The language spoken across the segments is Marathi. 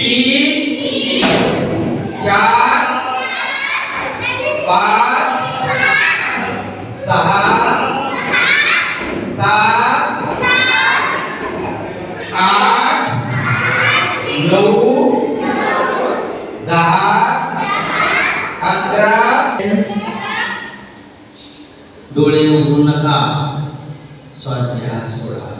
तीन चार पाच सहा सात आठ नऊ दहा अकरा डोळे उघडू नका श्वास घ्या सोडा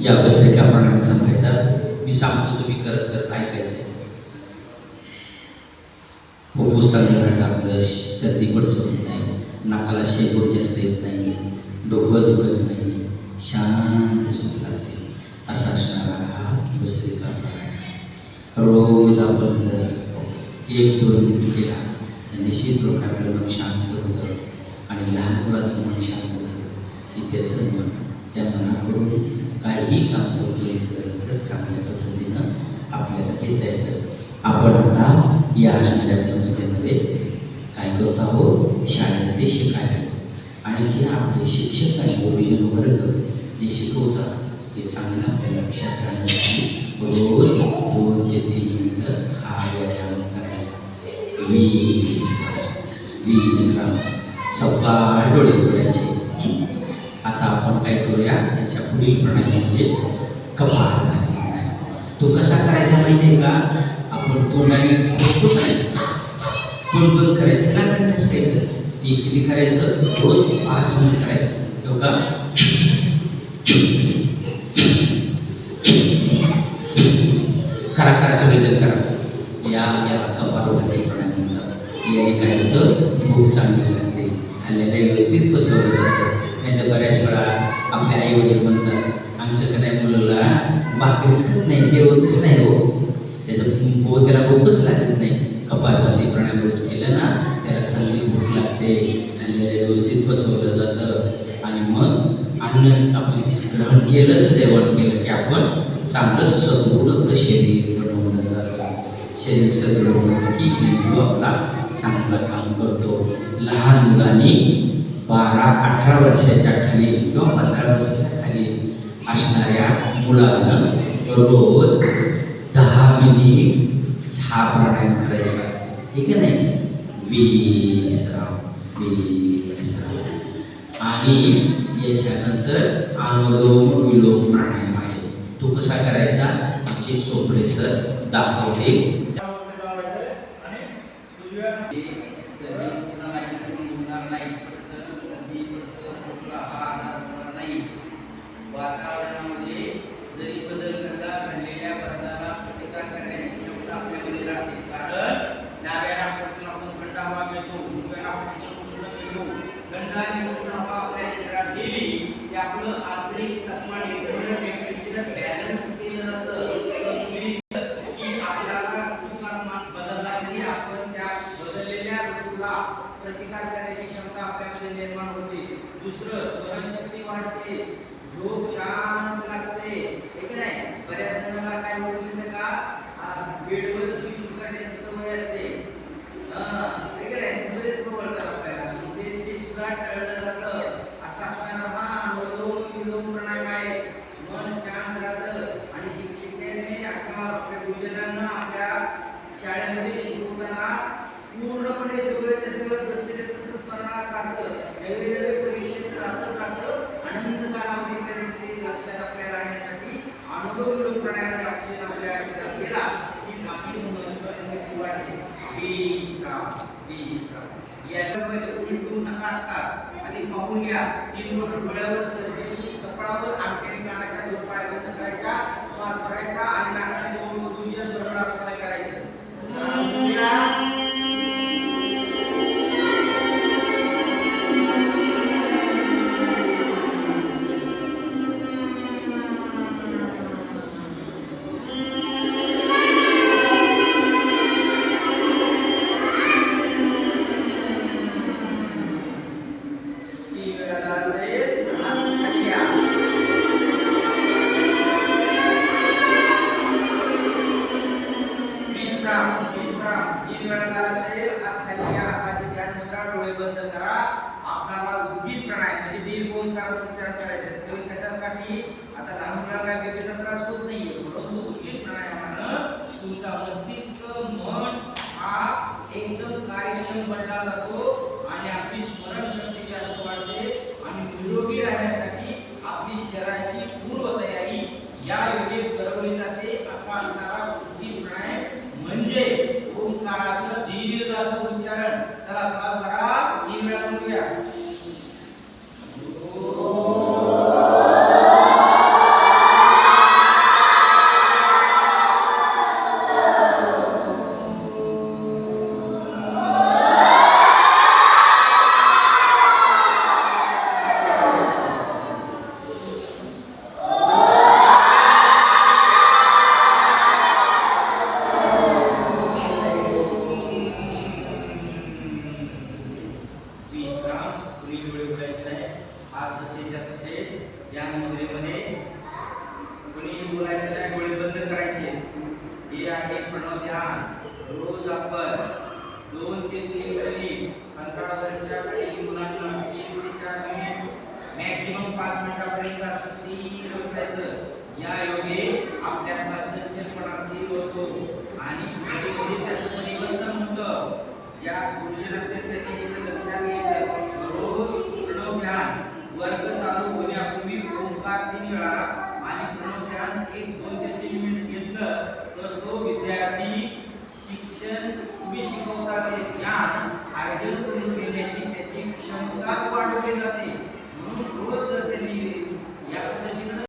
या बसरेख्या प्राणांचा फायदा मी सांगतो तुम्ही करत करत ऐकायचं. फुफ्फुस चांगलं राहतं आपलं सर्दी पडसं नाही नाकाला शेपूट जास्त येत नाही डोकं दुखत नाही शांत झोप लागते. असा असणारा हा बसरेखा प्राणायाम रोज आपण जर एक दोन मिनिट केला तर निश्चित रूप आपलं मन शांत होतं आणि लहान मुलाचं मन शांत होतं की त्याचं मन त्या मनाकडून काही काम करून चांगल्या पद्धतीनं आपल्याला घेता येतं. आपण आता या असणाऱ्या संस्थेमध्ये काय करत आहोत? शाळेमध्ये शिकायला आणि जे आपले शिक्षक आणि गुरुजन वर्ग जे शिकवतात ते चांगलं आपल्या लक्षात राहण्यासाठी रोज दोन ते तीन मिनिटं हा व्यायाम करायचा. वीस वीस राम सकाळ डोळे उघडायचे आपण काय करूया? त्याच्या पुढील प्रणाली म्हणजे कपाळ तो कसा करायचा माहिती आहे का? आपण तोंडाने बोलतो करायचं. तोंड बंद करायचं. ना कंठच करायचं? ती किती करायचं? रोज पाच मिनिट करायचं. हो का? करा करा सगळेजण करा. या याला कपाळ भाती प्राणायाम म्हणतात याने काय होतं भूक चांगली लागते. खाल्ल्याला व्यवस्थित पचवलं जातं. नाही तर बऱ्याच वेळा आपले आई वडील म्हणतात आमच्या नाही मुलाला भाकरीच नाही जेवतच नाही हो. त्याचं हो त्याला भूकच लागत नाही. कपालभाती प्राणायाम रोज केलं ना त्याला चांगली भूक लागते खाल्ल्याला व्यवस्थित पचवलं जातं. आणि मग अन्न आपण ग्रहण केलं सेवन केलं की आपण चांगलं सदृढ आपलं शरीर बनवलं जातं. शरीर सदृढ की मेंदू आपला चांगलं काम करतो. लहान मुलांनी बारा अठरा वर्षाच्या खाली किंवा पंधरा वर्षाच्या खाली असणाऱ्या मुलांना रोज दहा मिनिट हा प्राणायाम करायचा. ठीक आहे नाही? वीस राव वीस राव आणि याच्यानंतर अनुलोम विलोम प्राणायाम आहे. तो कसा करायचा? आमचे चोपडे सर दाखवले वातावरणामध्ये जरी बदल घडला घडलेल्या बदलाला प्रतिकार करण्याची क्षमता आपल्यामध्ये राहते. कारण डाव्या आपण थंड हवा घेतो उजव्या उष्ण घेतो थंड आणि उष्ण हवा आपल्या शरीरात गेली की आपलं आंतरिक तत्वाने पूर्ण टेम्परेचर बॅलन्स केलं जातं संतुलित की आपल्याला ऋतुमानात बदलला तरी आपण त्या बदललेल्या ऋतूला प्रतिकार करण्याची क्षमता आपल्यामध्ये निर्माण होते दुसरं स्मरणशक्ती वाढते neraka Adik penghuninya Timbul berbulan terjadi kepada akhirnya mereka diupaya mereka. Suatu mereka anak-anak yang dunia berapa विश्राम विश्राम तीन वेळा झाला असेल. हात खाली ध्यान करा डोळे बंद करा. आपणाला उद्गीत प्राणायाम म्हणजे दीर्घ ओंकाराचा उच्चारण करायचं? तेव्हा कशासाठी? आता लहान मुलांना काय त्रास होत नाहीये. परंतु उद्गीत प्राणायामानं तुमचा मस्तिष्क मन हा एकदम कार्यक्षम बनला जातो. आणि आपली स्मरणशक्ती जास्त वाढते. आणि निरोगी राहण्यासाठी आपली शरीराची पूर्व तयारी या योगे करवली जाते. कुणी डोळे उघडायचे नाही हात जसेच्या तसे. या मुद्रेमध्ये कुणी बोलायचं नाही डोळे बंद करायचे. हे आहे प्रणव ध्यान. रोज आपण दोन ते तीन मिनिट पंधरा वर्षा काही मुलांना तीन ते चार मिनिट मॅक्झिमम पाच मिनिटापर्यंत असं स्थिर बसायचं. या योगे आपल्यातला चंचलपणा स्थिर होतो. आणि कधी कधी त्याचं परिवर्तन होतं. या गुरुजी असते त्यांनी लक्षात घ्यायचं. रोज प्रणवध्यान वर्ग चालू होण्यापूर्वी ओंकार तीन वेळा आणि प्रणवध्यान एक दोन ते तीन मिनिट घेतलं तर तो विद्यार्थी शिक्षण तुम्ही शिकवता ते ज्ञान अर्जन करून घेण्याची त्याची क्षमताच वाढवली जाते. म्हणून रोज जर त्यांनी